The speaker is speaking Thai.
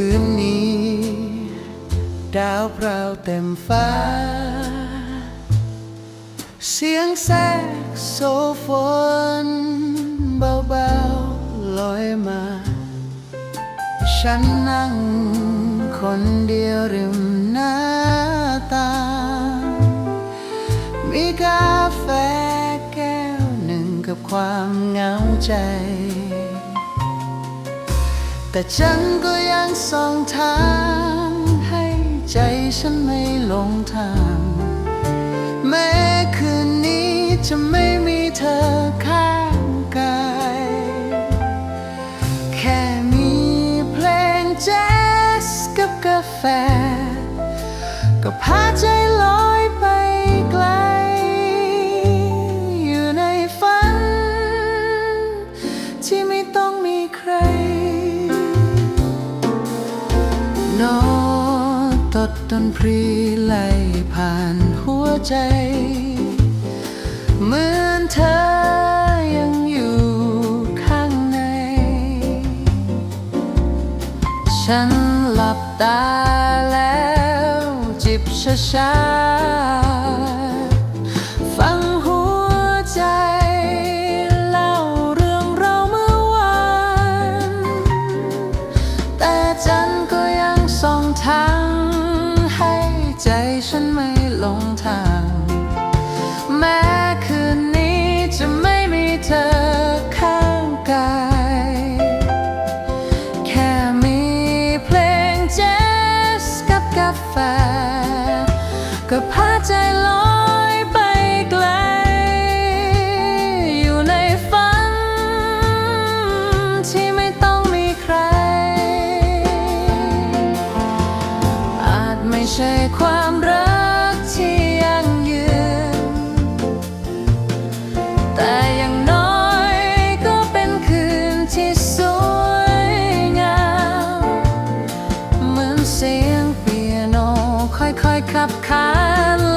คืนนี้ ดาวพราวเต็มฟ้า เสียงแทรกโซโฟนเบาๆลอยมา ฉันนั่งคนเดียวริมหน้าต่างมีกาแฟแก้วหนึ่งกับความเหงาใจ แต่ฉันก็ยังส่องทางให้ใจฉันไม่หลงทาง แม้คืนนี้จะไม่มีเธอข้างกาย แค่มีเพลงแจ๊สกับกาแฟ ก็พาใจ ดดนพรีไหลผ่านหัวใจ เหมือนเธอยังอยู่ข้างใน ฉันหลับตาแล้วจิบช้าๆ ฉันไม่หลงทาง แม้คืนนี้จะไม่มีเธอข้างกาย แค่มีเพลงแจ๊สกับกาแฟ อยขับขัน